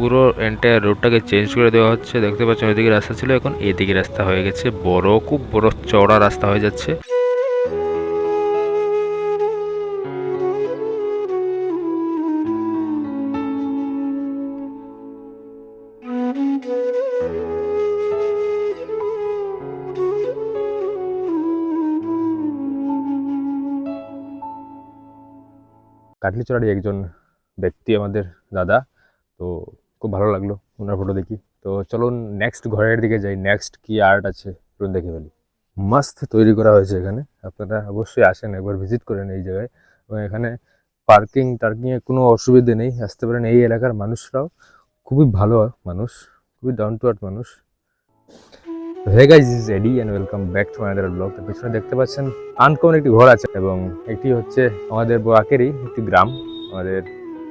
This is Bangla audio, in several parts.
পুরো এন্টায়ার রোডটাকে চেঞ্জ করে দেওয়া হচ্ছে। দেখতে পাচ্ছেন ওইদিকে রাস্তা ছিল, এখন এদিকে রাস্তা হয়ে গেছে। বড়, খুব বড় চওড়া রাস্তা হয়ে যাচ্ছে। কাটলিচড়ারই একজন ব্যক্তি আমাদের দাদা। তো খুব ভালো লাগল ওনার ফটো দেখি। তো চলুন নেক্সট ঘরের দিকে যাই। নেক্সট কি আর্ট আছে? চলুন দেখে ফেলি। মাস্ত তৈরি করা হয়েছে এখানে। আপনারা অবশ্যই আসেন, একবার ভিজিট করেন এই জায়গায়। এবং এখানে পার্কিং টার্কিংয়ে কোনো অসুবিধে নেই। আসতে পারেন এই এলাকার মানুষরাও। খুবই ভালো মানুষ, খুবই ডাউন টু আর্থ মানুষ। He is Eddie and welcome back to another blog তো পিছনে দেখতে পাচ্ছেন আনকমন একটি ঘর আছে এবং এটি হচ্ছে আমাদের বোয়াকেরই একটি গ্রাম, আমাদের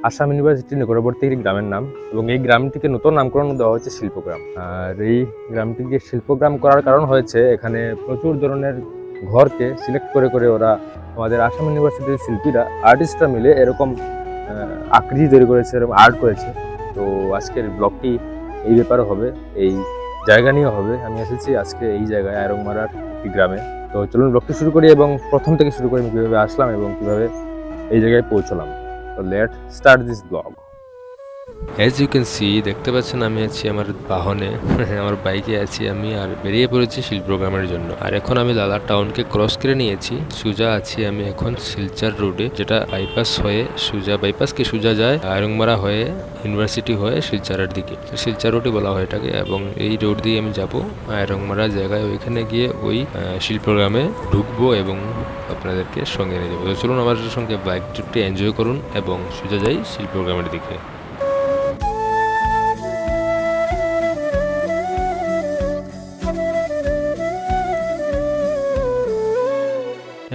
আসাম ইউনিভার্সিটির নিকটবর্তী একটি গ্রামের নাম এবং এই গ্রামটিকে নতুন নামকরণ দেওয়া হয়েছে শিল্পগ্রাম। আর এই গ্রামটিকে শিল্পগ্রাম করার কারণ হয়েছে, এখানে প্রচুর ধরনের ঘরকে সিলেক্ট করে করে ওরা আমাদের আসাম ইউনিভার্সিটির শিল্পীরা আর্টিস্টরা মিলে এরকম আকৃতি তৈরি করেছে, এরকম আর্ট করেছে। তো আজকের ব্লগটি এই ব্যাপারে হবে, এই জায়গা নিয়ে হবে। আমি এসেছি আজকে এই জায়গায় আয়রংমারার একটি গ্রামে। তো চলুন ব্লগটি শুরু করি এবং প্রথম থেকে শুরু করি আমি কীভাবে আসলাম এবং কীভাবে এই জায়গায় পৌঁছলাম। তো let start this blog as you can see দেখতে পাচ্ছেন আমি আছি আমার বাহনে, আমার বাইকে আছি আমি আর বেরিয়ে পড়েছি শিল্প প্রোগ্রামের জন্য। আর এখন আমি লালা টাউনকে ক্রস করে নিয়েছি। সুজা আছি আমি এখন শিলচর রোডে যেটা বাইপাস হয়ে সুজা বাইপাস কি সুজা যায় আয়রংমারা হয়ে ইউনিভার্সিটি হয়ে শিলচরের দিকে। শিলচর রোডই বলা হয় এটাকে এবং এই রোড দিয়ে আমি যাব আয়রংমারা জায়গায়। ওইখানে গিয়ে ওই শিল্প প্রোগ্রামে ঢুকবো এবং আপনাদেরকে সঙ্গে নিয়ে যাব। চলুন আমার সঙ্গে বাইক ট্রিপটি এনজয় করুন এবং সোজা যাই শিল্প প্রোগ্রামের দিকে।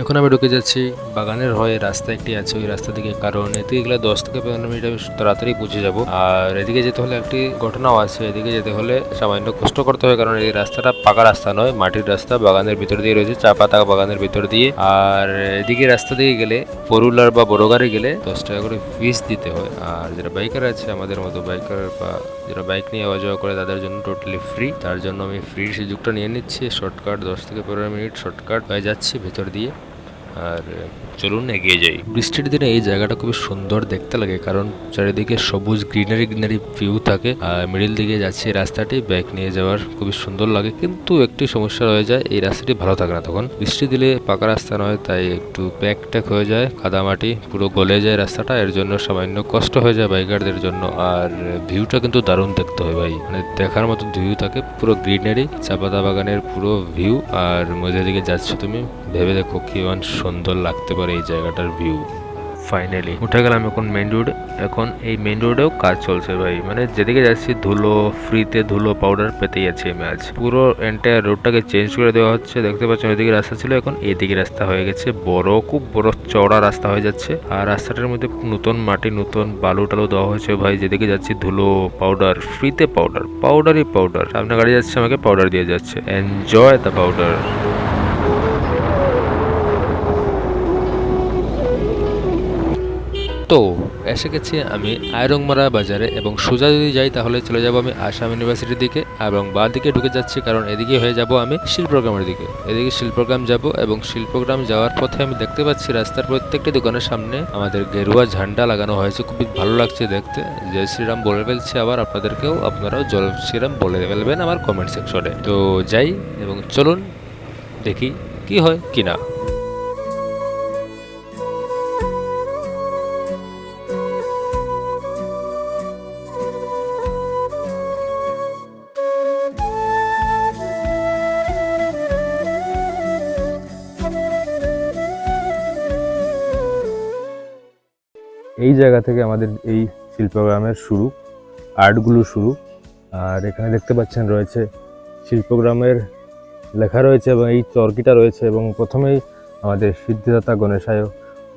এখন আমি ঢুকে যাচ্ছি বাগানের হয়ে, রাস্তা একটি আছে ওই রাস্তা দিকে। কারণ এদিকে গেলে দশ থেকে পনেরো মিনিট আমি তাড়াতাড়ি পৌঁছে যাব। আর এদিকে যেতে হলে একটি ঘটনাও আছে, এদিকে যেতে হলে সামান্য কষ্ট করতে হবে কারণ এই রাস্তাটা পাকা রাস্তা নয়, মাটির রাস্তা বাগানের ভিতর দিয়ে রয়েছে, চা পাতা বাগানের ভিতর দিয়ে। আর এদিকে রাস্তা দিয়ে গেলে ফোর হুইলার বা বড় গাড়ি গেলে দশ টাকা করে ফিস দিতে হয়। আর যারা বাইকার আছে আমাদের মতো বাইকার বা যারা বাইক নিয়ে আওয়া যাওয়া করে, তাদের জন্য টোটালি ফ্রি তার জন্য আমি ফ্রির সুযোগটা নিয়ে নিচ্ছি শর্টকাট দশ থেকে পনেরো মিনিট শর্টকাট হয়ে যাচ্ছি ভেতর দিয়ে। আর চলুন এগিয়ে যাই। বৃষ্টির দিনে এই জায়গাটা খুবই সুন্দর দেখতে লাগে, কারণ চারিদিকে সবুজ গ্রিনারি গ্রিনারি ভিউ থাকে, আর মিডিল দিকে যাচ্ছে রাস্তাটি বাইক নিয়ে যাওয়ার খুবই সুন্দর লাগে, কিন্তু একটি সমস্যা রয়ে যায়, এই রাস্তাটি ভালো থাকে না তখন। বৃষ্টি দিলে পাকা রাস্তা নয়, তাই একটু প্যাক ট্যাক হয়ে যায় কাদামাটি পুরো গলে যায় রাস্তাটা, এর জন্য সামান্য কষ্ট হয়ে যায় বাইকারদের জন্য, আর ভিউটা কিন্তু দারুণ দেখতে হয় ভাই। মানে দেখার মতো ভিউ থাকে, পুরো গ্রিনারি চাপাতা বাগানের পুরো ভিউ আর মধ্যে দিকে যাচ্ছ তুমি ভেবে দেখো কি মান সুন্দর লাগতে পারে এই জায়গাটার ভিউ ফাইনালি উঠে গেলাম এখন মেইন রোড এখন এই মেইন রোডেও কাজ চলছে ভাই। মানে যেদিকে যাচ্ছি ধুলো ফ্রিতে ধুলো পাউডার পেতেই যাচ্ছি আমি আজ। পুরো এন্টায়ার রোডটাকে চেঞ্জ করে দেওয়া হচ্ছে। দেখতে পাচ্ছেন ওইদিকে রাস্তা ছিল, এখন এইদিকে রাস্তা হয়ে গেছে। বড়, খুব বড় চওড়া রাস্তা হয়ে যাচ্ছে। আর রাস্তাটার মধ্যে নতুন মাটি, নতুন বালু টালু দেওয়া হয়েছে ভাই। যেদিকে যাচ্ছি ধুলো পাউডার ফ্রিতে পাউডার পাউডারই পাউডার সামনে গাড়ি যাচ্ছে, আমাকে পাউডার দিয়ে যাচ্ছে। এনজয় দ্য পাউডার তো, এসে গেছি আমি আয়রংমারা বাজারে এবং সোজা যদি যাই তাহলে চলে যাব আমি আসাম ইউনিভার্সিটির দিকে এবং বা দিকে ঢুকে যাচ্ছি কারণ এদিকে হয়ে যাব আমি শিল্পগ্রামের দিকে। এদিকে শিল্পগ্রাম যাব এবং শিল্পগ্রাম যাওয়ার পথে আমি দেখতে পাচ্ছি রাস্তার প্রত্যেকটি দোকানের সামনে আমাদের গেরুয়া ঝান্ডা লাগানো হয়েছে। খুবই ভালো লাগছে দেখতে। জয় শ্রীরাম বলে ফেলছি আবার আপনাদেরকেও, আপনারাও জয় শ্রীরাম বলে ফেলবেন আমার কমেন্ট সেকশনে তো যাই এবং চলুন দেখি কি হয় কি না। জায়গা থেকে আমাদের এই শিল্পগ্রামের শুরু, আর্টগুলো শুরু। আর এখানে দেখতে পাচ্ছেন রয়েছে শিল্পগ্রামের লেখা রয়েছে এবং এই চরকিটা রয়েছে এবং প্রথমেই আমাদের সিদ্ধিদাতা গণেশায়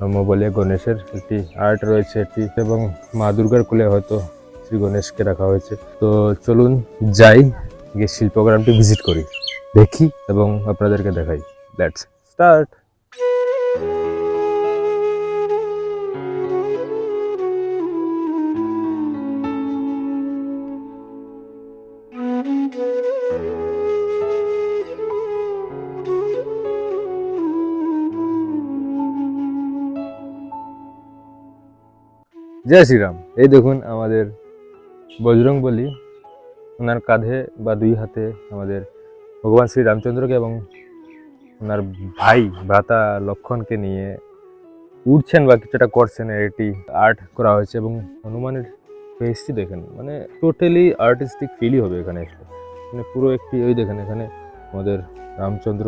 নম বলে গণেশের একটি আর্ট রয়েছে একটি এবং মা দুর্গার কোলে হয়তো শ্রী গণেশকে রাখা হয়েছে। তো চলুন যাই, গিয়ে শিল্পগ্রামটি ভিজিট করি, দেখি এবং আপনাদেরকে দেখাই। লেটস স্টার্ট জয় শ্রীরাম। এই দেখুন আমাদের বজরং বলি ওনার কাঁধে বা দুই হাতে আমাদের ভগবান শ্রী রামচন্দ্রকে এবং ওনার ভাই ভ্রাতা লক্ষণকে নিয়ে উঠছেন বা কিছুটা করছেন, এটি আর্ট করা হয়েছে এবং হনুমানের ফেসটি দেখেন মানে টোটালি আর্টিস্টিক ফিলই হবে এখানে মানে পুরো একটি ওই দেখেন এখানে আমাদের রামচন্দ্র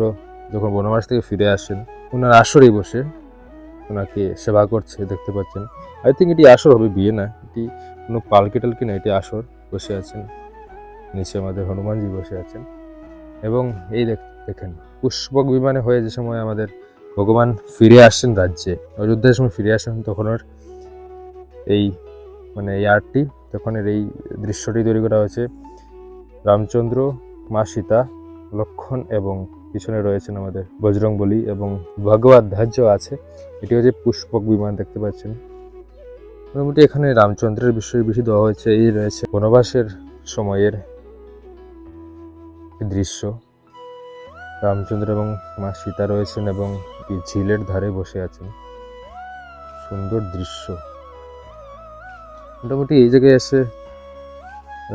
যখন বনবাস থেকে ফিরে আসেন, ওনার আসরেই বসে। ওনাকে সেবা করছে, দেখতে পাচ্ছেন। আই থিঙ্ক এটি আসর হবে, বিয়ে না। এটি কোনো পালকি টালকি না এটি আসর বসে আছেন। নিচে আমাদের হনুমানজি বসে আছেন। এবং এই দেখ- দেখেন, পুষ্পক বিমানে হয়ে যে সময় আমাদের ভগবান ফিরে আসছেন রাজ্যে অযোধ্যার সময় ফিরে আসেন, তখন ওর এই মানে এই আর্টটি তখন এর এই দৃশ্যটি তৈরি করা হয়েছে। রামচন্দ্র, মা সীতা, লক্ষণ এবং পিছনে রয়েছেন আমাদের বজরং বলি এবং ভগবত ধ্বজ আছে। এটি হচ্ছে পুষ্পক বিমান দেখতে পাচ্ছেন। মোটামুটি এখানে রামচন্দ্রের বিষয়ে বেশি দেওয়া হয়েছে, এই রয়েছে বনবাসের সময়ের দৃশ্য। রামচন্দ্র এবং মা সীতা রয়েছেন এবং ঝিলের ধারে বসে আছেন। সুন্দর দৃশ্য। মোটামুটি এই জায়গায় এসে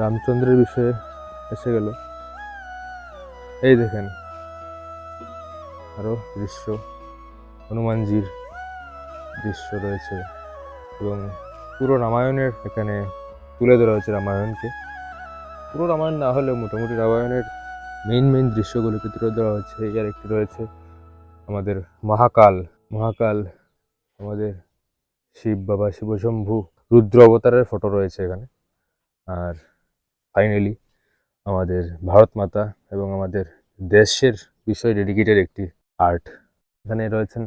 রামচন্দ্রের বিষয়ে এসে গেল। এই দেখেন আরও দৃশ্য, হনুমানজির দৃশ্য রয়েছে এবং পুরো রামায়ণের এখানে তুলে ধরা হয়েছে রামায়ণকে। পুরো রামায়ণ না হলেও মোটামুটি রামায়ণের মেইন মেইন দৃশ্যগুলোকে তুলে ধরা হয়েছে। এর একটি রয়েছে আমাদের মহাকাল। মহাকাল আমাদের শিব বাবা, শিবশম্ভু রুদ্র অবতারের ফটো রয়েছে এখানে। আর ফাইনালি আমাদের ভারত মাতা এবং আমাদের দেশের বিষয়ে ডেডিকেটেড একটি আর্ট। এখানে রয়েছেন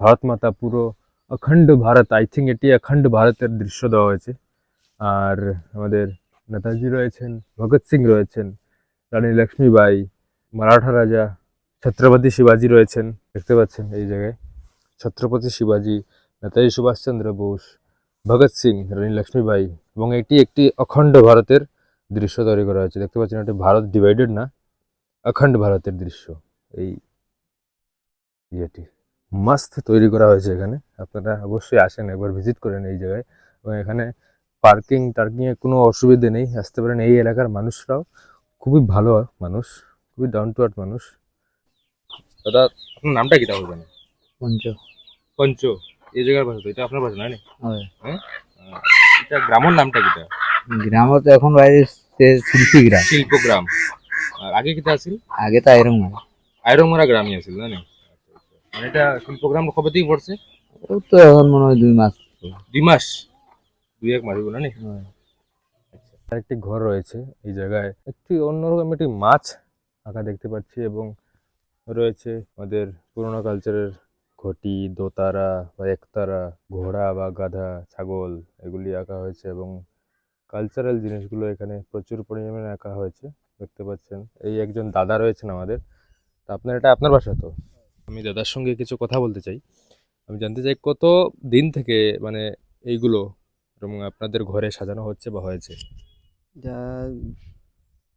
ভারত মাতা পুরো অখণ্ড ভারত। আই থিঙ্ক এটি অখণ্ড ভারতের দৃশ্য দেওয়া হয়েছে। আর আমাদের নেতাজি রয়েছেন, ভগৎ সিং রয়েছেন, রানী লক্ষ্মীবাই, মারাঠা রাজা, ছত্রপতি শিবাজি রয়েছেন। দেখতে পাচ্ছেন এই জায়গায় ছত্রপতি শিবাজি, নেতাজি সুভাষচন্দ্র বোস, ভগৎ সিং, রানী লক্ষ্মীবাই এবং এটি একটি অখণ্ড ভারতের দৃশ্য তৈরি করা হয়েছে। দেখতে পাচ্ছেন এটি ভারত ডিভাইডেড না, অখণ্ড ভারতের দৃশ্য। এই ইয়েটি মাস্ত তৈরি করা হয়েছে এখানে। আপনারা অবশ্যই আসেন একবার ভিজিট করেন এই জায়গায়। এবং এখানে পার্কিং টার্কিং এর কোনো অসুবিধে নেই। আসতে পারেন এই এলাকার মানুষরাও। খুবই ভালো মানুষ খুবই ডাউন টু আর্থ মানুষ। দাদা আপনার নামটা কি তাহলে জানেন? পঞ্চ। পঞ্চ এই জায়গার ভাষা তো এটা আপনার ভাষা না নি? হয়। এটা গ্রামের নামটা কিটা গ্রামত এখন বাইরে শিল্পী গ্রাম। শিল্পগ্রাম। আর আগে কিটা আছিল? আগে তো হয় আইরংমারা গ্রামই আছিল নি? মানে এটা শিল্পগ্রাম কবে থেকে পড়ছে? ও তো এখন মনে হয় দুই মাস। দুই মাস? দুই এক মাস না নি? হয়। একটি ঘর রয়েছে এই জায়গায়। একটি অন্যরকম একটি মাছ আঁকা দেখতে পাচ্ছি এবং রয়েছে আমাদের পুরোনো কালচারের ঘটি দোতারা বা একতারা ঘোড়া বা গাধা ছাগল এগুলি আঁকা হয়েছে এবং কালচারাল জিনিসগুলো এখানে প্রচুর পরিমাণে আঁকা হয়েছে। দেখতে পাচ্ছেন এই একজন দাদা রয়েছেন আমাদের। তা আপনার এটা আপনার বাসা তো? আমি দাদার সঙ্গে কিছু কথা বলতে চাই। আমি জানতে চাই কত দিন থেকে মানে এইগুলো এবং আপনাদের ঘরে সাজানো হচ্ছে বা হয়েছে?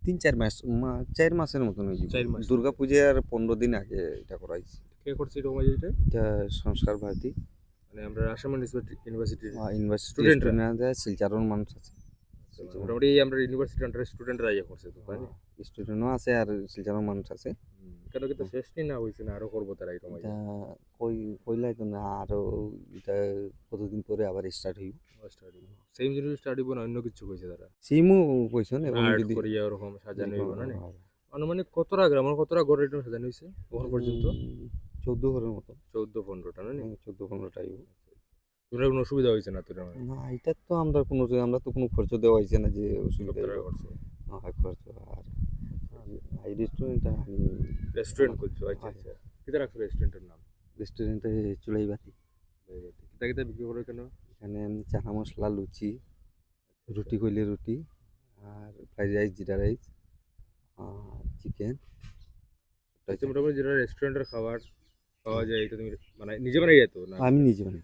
তিন চার মাস মা- চার মাসের মতন হয়ে চার মাস। দুর্গা পূজার পনেরো দিন আগে এটা করা হয়েছে। কে করছে এটা এটা? সংস্কার ভারতী। মানে আমরা আসাম ইউনিভার্সিটি Student স্টুডেন্ট শিলচারের মানুষ আছে। মোটামুটি আমরা ইউনিভার্সিটি আন্ডারে স্টুডেন্টরা ইয়ে করছে তো তাই স্টুডেন্টও আছে আর শিলচারের মানুষ আছে। কেন কিন্তু শেষটি না হয়েছে না আরও করব তারা এরকম কই কইলাই তো না আরও এটা কতদিন পরে আবার স্টার্ট হইব। সেম জিনিস স্টাডি না অন্য কিছু কইছে তারা। সিমও কইছেন এবং যদি করিয়া ওরকম সাজানো হইব না? হ্যাঁ, আনুমানিক কতটা গ্রাম আর কতটা ঘর এরকম সাজানো হয়েছে ওখান পর্যন্ত? চোদ্দ ঘরের মতো। চৌদ্দ পনেরোটা না নি? চোদ্দ পনেরোটা তোমরা কোনো অসুবিধা হয়েছে না তোর না এটা তো আমরা কোনো আমরা তো কোনো খরচ দেওয়া হয়েছে না যে অসুবিধা হ্যাঁ খরচ আর এই রেস্টুরেন্ট আমি রেস্টুরেন্ট করছ আচ্ছা আচ্ছা। কিতা রাখছো রেস্টুরেন্টের নাম? রেস্টুরেন্টে চুলাই বাতি কিতা কিতা বিক্রি করে কেন এখানে চানা মশলা লুচি রুটি কইলে রুটি আর ফ্রাইড রাইস জিরা রাইস আর চিকেন। আচ্ছা মোটামুটি যেটা রেস্টুরেন্টের খাবার পাওয়া যায় এটা তুমি মানে নিজে বানাই যেত না? আমি নিজে বানাই।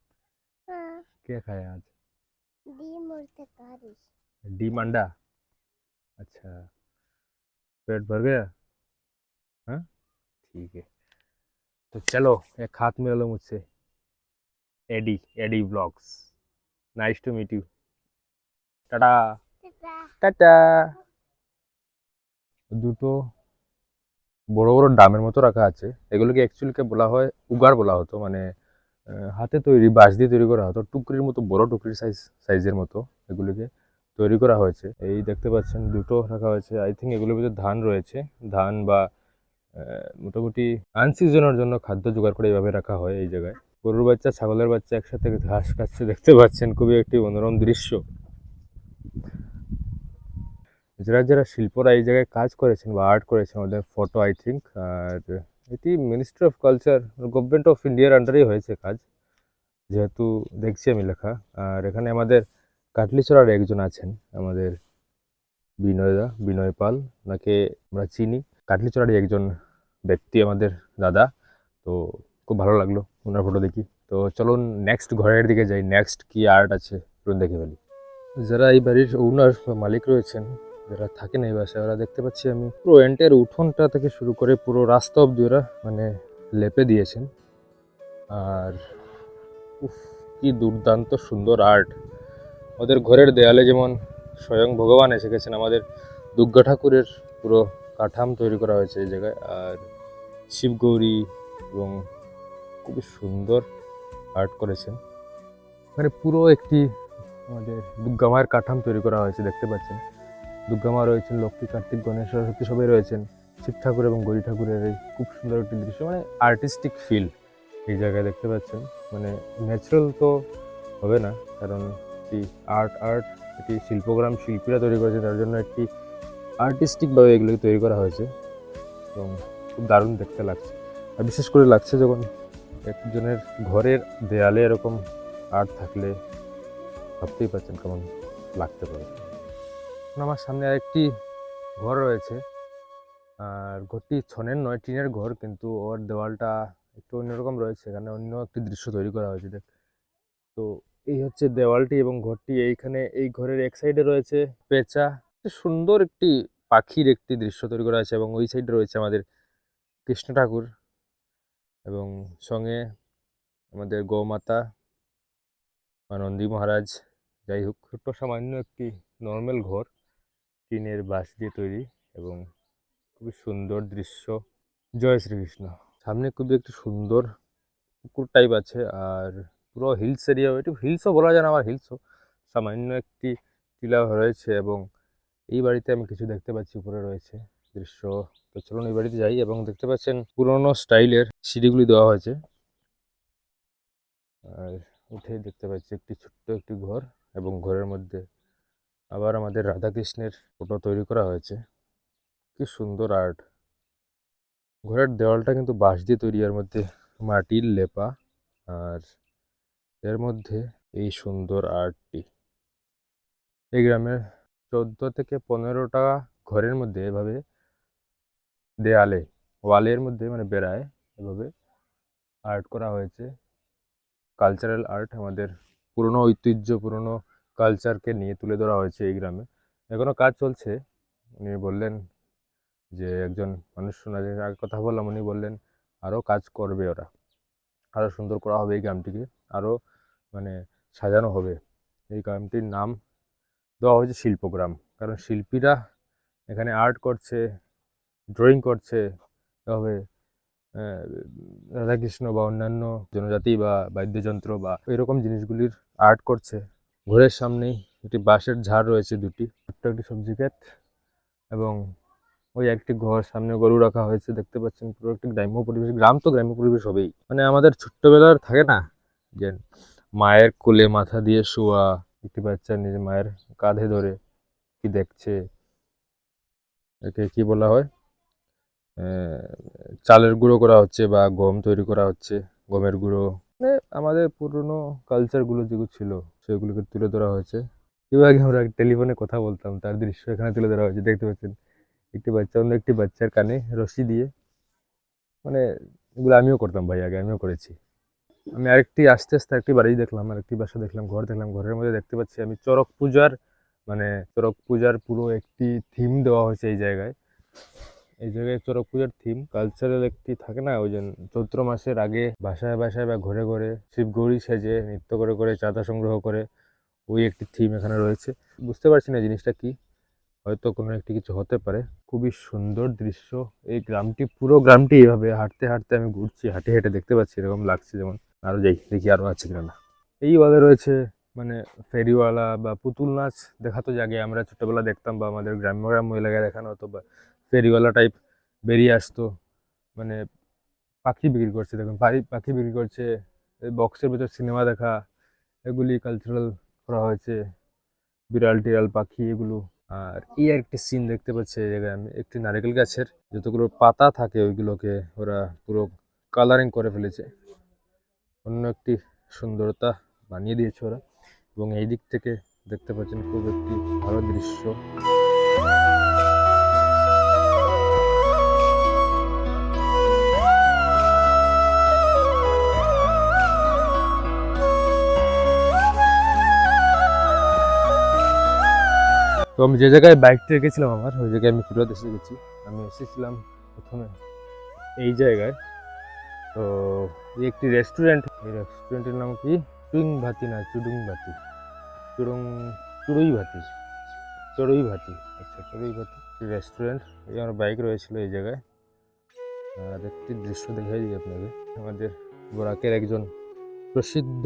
हाँ क्या खाया आज डी मोर तरकारी डीम अंडा अच्छा पेट भर गया हाँ ठीक है तो चलो एक हाथ में लो मुझसे Adi Adi blogs nice to meet you tata tata tata দুটো বড় বড় ড্রামের মতো রাখা আছে এগুলোকে অ্যাকচুয়ালি বলা হয় উগার বলা হতো মানে আহ, হাতে তৈরি, বাঁশ দিয়ে তৈরি করা হতো টুকরির মতো, বড় টুকরির সাইজ সাইজের মতো এগুলিকে তৈরি করা হয়েছে। এই দেখতে পাচ্ছেন, দুটো রাখা হয়েছে। আই থিঙ্ক এগুলোর ভিতরে ধান রয়েছে। ধান বা মোটামুটি আনসিজনের জন্য খাদ্য জোগাড় করে এইভাবে রাখা হয় এই জায়গায়। গরুর বাচ্চা, ছাগলের বাচ্চা একসাথে ঘাস খাচ্ছে দেখতে পাচ্ছেন, খুবই একটি মনোরম দৃশ্য। যারা যারা শিল্পরা এই জায়গায় কাজ করেছেন বা আর্ট করেছেন, ওদের ফটো আই থিঙ্ক আর এটি ministry of culture government of ইন্ডিয়ার আন্ডারেই হয়েছে কাজ। যেহেতু দেখছি আমি লেখা। আর এখানে আমাদের কাটলিচড়ার একজন আছেন আমাদের বিনয়দা, বিনয় পাল। ওনাকে আমরা চিনি। কাটলিচড়ারই একজন ব্যক্তি আমাদের দাদা। তো খুব ভালো লাগল ওনার ফটো দেখি। তো চলুন নেক্সট ঘরের দিকে যাই। নেক্সট কি আর্ট আছে? দেখে ফেলি। যারা এই বাড়ির ওনার মালিক রয়েছেন যারা থাকেন এই বাসায়, ওরা দেখতে পাচ্ছি আমি পুরো এন্টের উঠোনটা থেকে শুরু করে পুরো রাস্তা অব্দি ওরা মানে লেপে দিয়েছেন। আর উফ, কি দুর্দান্ত সুন্দর আর্ট। ওদের ঘরের দেয়ালে যেমন স্বয়ং ভগবান এসে গেছেন, আমাদের দুর্গা ঠাকুরের পুরো কাঠাম তৈরি করা হয়েছে এই জায়গায়। আর শিবগৌরী এবং খুবই সুন্দর আর্ট করেছেন। মানে পুরো একটি আমাদের দুর্গা মায়ের কাঠাম তৈরি করা হয়েছে, দেখতে পাচ্ছেন। দুর্গা মা রয়েছেন, লক্ষ্মী, কার্তিক, গণেশ, সরস্বতী সবাই রয়েছেন। শিব ঠাকুর এবং গৌরী ঠাকুরের এই খুব সুন্দর একটি দৃশ্য মানে আর্টিস্টিক ফিল এই জায়গায় দেখতে পাচ্ছেন। মানে ন্যাচারাল তো হবে না, কারণ একটি আর্ট আর্ট এটি শিল্পগ্রাম শিল্পীরা তৈরি করেছে, তার জন্য একটি আর্টিস্টিকভাবে এগুলোকে তৈরি করা হয়েছে। এবং খুব দারুণ দেখতে লাগছে। আর বিশেষ করে লাগছে যখন একজনের ঘরের দেয়ালে এরকম আর্ট থাকলে ভাবতেই পারছেন কেমন লাগতে পারে। আমার সামনে আরেকটি ঘর রয়েছে। আর ঘরটি ছনের নয়, টিনের ঘর, কিন্তু ওর দেওয়ালটা একটু অন্যরকম রয়েছে। এখানে অন্য একটি দৃশ্য তৈরি করা হয়েছে, দেখ। তো এই হচ্ছে দেওয়ালটি এবং ঘরটি। এইখানে এই ঘরের এক সাইডে রয়েছে পেঁচা। সুন্দর একটি পাখির একটি দৃশ্য তৈরি করা আছে এবং ওই সাইডে রয়েছে আমাদের কৃষ্ণ ঠাকুর এবং সঙ্গে আমাদের গৌমাতা বা নন্দী মহারাজ। যাই হোক, ছোট্ট সামান্য একটি নর্মাল ঘর। টিনের বাঁশ দিয়ে তৈরি এবং খুবই সুন্দর দৃশ্য। জয় শ্রীকৃষ্ণ। সামনে খুবই একটি সুন্দর পুকুর টাইপ আছে আর পুরো হিলস এরিয়া একটু হিলসও বলা যায় না আমার হিলসও সামান্য একটি টিলা রয়েছে এবং এই বাড়িতে আমি কিছু দেখতে পাচ্ছি, উপরে রয়েছে দৃশ্য। তো চলুন এই বাড়িতে যাই এবং দেখতে পাচ্ছেন পুরোনো স্টাইলের সিঁড়িগুলি দেওয়া হয়েছে। আর উঠে দেখতে পাচ্ছি একটি ছোট্ট একটি ঘর এবং ঘরের মধ্যে আবার আমাদের রাধাকৃষ্ণের ফটো তৈরি করা হয়েছে। কি সুন্দর আর্ট ঘরের দেওয়ালটা কিন্তু বাঁশ দিয়ে তৈরি, এর মধ্যে মাটির লেপা আর এর মধ্যে এই সুন্দর আর্টটি এই গ্রামের চোদ্দ থেকে পনেরোটা ঘরের মধ্যে এভাবে দেয়ালে ওয়ালের মধ্যে মানে বেড়ায় এভাবে আর্ট করা হয়েছে। কালচারাল আর্ট আমাদের পুরনো ঐতিহ্য, পুরনো কালচারকে নিয়ে তুলে ধরা হয়েছে এই গ্রামে। এখনও কাজ চলছে। উনি বললেন যে, একজন মানুষ শোনা যায় আগে কথা বললাম, উনি বললেন আরও কাজ করবে ওরা। আরও সুন্দর করা হবে এই গ্রামটিকে। আরও মানে সাজানো হবে। এই গ্রামটির নাম দেওয়া হয়েছে শিল্পগ্রাম কারণ শিল্পীরা এখানে আর্ট করছে ড্রয়িং করছে তবে রাধাকৃষ্ণ বা অন্যান্য জনজাতি বা বাদ্যযন্ত্র বা এরকম জিনিসগুলির আর্ট করছে। ঘরের সামনেই একটি বাঁশের ঝাড় রয়েছে দুটি। ছোট্ট একটি সবজি ক্ষেত এবং ওই একটি ঘর, সামনে গরু রাখা হয়েছে, দেখতে পাচ্ছেন পুরো একটি গ্রাম্য পরিবেশ। গ্রাম তো গ্রাম্য পরিবেশ হবেই। মানে আমাদের ছোট্টবেলার থাকে না যে মায়ের কোলে মাথা দিয়ে শোয়া, একটি বাচ্চা নিজের মায়ের কাঁধে ধরে কি দেখছে, একে কি বলা হয়? চালের গুঁড়ো করা হচ্ছে বা গম তৈরি করা হচ্ছে, গমের গুঁড়ো। মানে আমাদের পুরনো কালচারগুলো যেগুলো ছিল দৃশ্যগুলোকে তুলে ধরা হয়েছে। এবার আগে আমরা টেলিফোনে কথা বলতাম, তার দৃশ্য এখানে তুলে ধরা হয়েছে, দেখতে পাচ্ছেন? একটি বাচ্চা, অন্য একটি বাচ্চার কানে রশি দিয়ে মানে এগুলো আমিও করতাম ভাই আগে, আমিও করেছি। আমি আরেকটি, আস্তে আস্তে একটি বাড়ি দেখলাম, আরেকটি বাসা দেখলাম, ঘর দেখলাম, ঘরের মধ্যে দেখতে পাচ্ছি আমি চরক পূজার মানে চরক পূজার পুরো একটি থিম দেওয়া হয়েছে এই জায়গায়। এই জায়গায় চড়ক পূজার থিম কালচারাল একটি থাকে না? ওই যে চৈত্র মাসের আগে বাসায় বাসায় বা ঘরে ঘরে শিবগৌরী সেজে নৃত্য করে করে চাঁদা সংগ্রহ করে ওই একটি থিম এখানে রয়েছে। বুঝতে পারছি না জিনিসটা কি? হয়তো কোনো একটি কিছু হতে পারে। খুবই সুন্দর দৃশ্য। এই গ্রামটি, পুরো গ্রামটি এইভাবে হাঁটতে হাঁটতে আমি ঘুরছি, হাঁটে হেঁটে দেখতে পাচ্ছি, এরকম লাগছে যেমন। আরও যাই, দেখি আরও আছে কিনা না। এই ওয়ালে রয়েছে মানে ফেরিওয়ালা বা পুতুল নাচ। দেখাতো জাগে আমরা ছোটোবেলা দেখতাম বা আমাদের গ্রাম্য গ্রাম্য এলাকায় দেখানো হতো বা ফেরিওয়ালা টাইপ বেরিয়ে আসতো। মানে পাখি বিক্রি করছে, দেখুন, পাখি বিক্রি করছে বক্সের ভিতর সিনেমা দেখা, এগুলি কালচারাল করা হয়েছে, বিড়াল টিড়াল পাখি এগুলো। আর এই একটি সিন দেখতে পাচ্ছি, এই জায়গায় আমি, একটি নারকেল গাছের, যতগুলো পাতা থাকে ওইগুলোকে ওরা পুরো কালারিং করে ফেলেছে। অন্য একটি সুন্দরতা বানিয়ে দিয়েছে ওরা। এবং এই দিক থেকে দেখতে পাচ্ছেন খুব একটি ভালো দৃশ্য। আমি যে জায়গায় বাইকটা রেখেছিলাম আমার, ওই জায়গায় আমি ফেরত এসে গেছি। আমি এসেছিলাম প্রথমে এই জায়গায়। তো এই একটি রেস্টুরেন্ট এই রেস্টুরেন্টের নাম কি? চুইং ভাতি না চুডুং ভাতি চুড়ুং চুড়ুই ভাতি চড়ুই ভাতি আচ্ছা চড়ুই ভাতি রেস্টুরেন্ট এই আমার বাইক রয়েছিল এই জায়গায়। আর একটি দৃশ্য দেখাই দিই আপনাকে। আমাদের বরাকের একজন প্রসিদ্ধ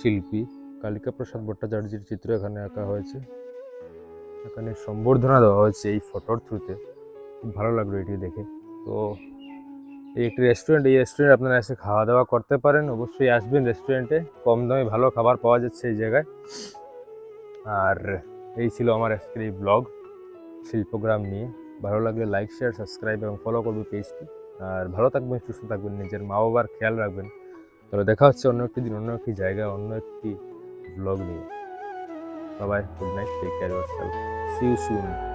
শিল্পী, কালিকা প্রসাদ ভট্টাচার্যের চিত্র এখানে আঁকা হয়েছে। এখানে সম্বর্ধনা দেওয়া হয়েছে এই ফটোর থ্রুতে খুব ভালো লাগল এটি দেখে। তো এই একটি রেস্টুরেন্ট এই রেস্টুরেন্ট আপনারা এসে খাওয়া দাওয়া করতে পারেন। অবশ্যই আসবেন রেস্টুরেন্টে কম দামে ভালো খাবার পাওয়া যাচ্ছে এই জায়গায়। আর এই ছিল আমার আজকের এই ব্লগ শিল্পগ্রাম নিয়ে। ভালো লাগলে লাইক শেয়ার সাবস্ক্রাইব এবং ফলো করবে পেজটি আর ভালো থাকবেন, সুস্থ থাকবেন, নিজের মা বাবার খেয়াল রাখবেন। তাহলে দেখা হচ্ছে অন্য একটি দিন, অন্য একটি জায়গায়, অন্য একটি ব্লগ নিয়ে। সবাই good night take care your self see you soon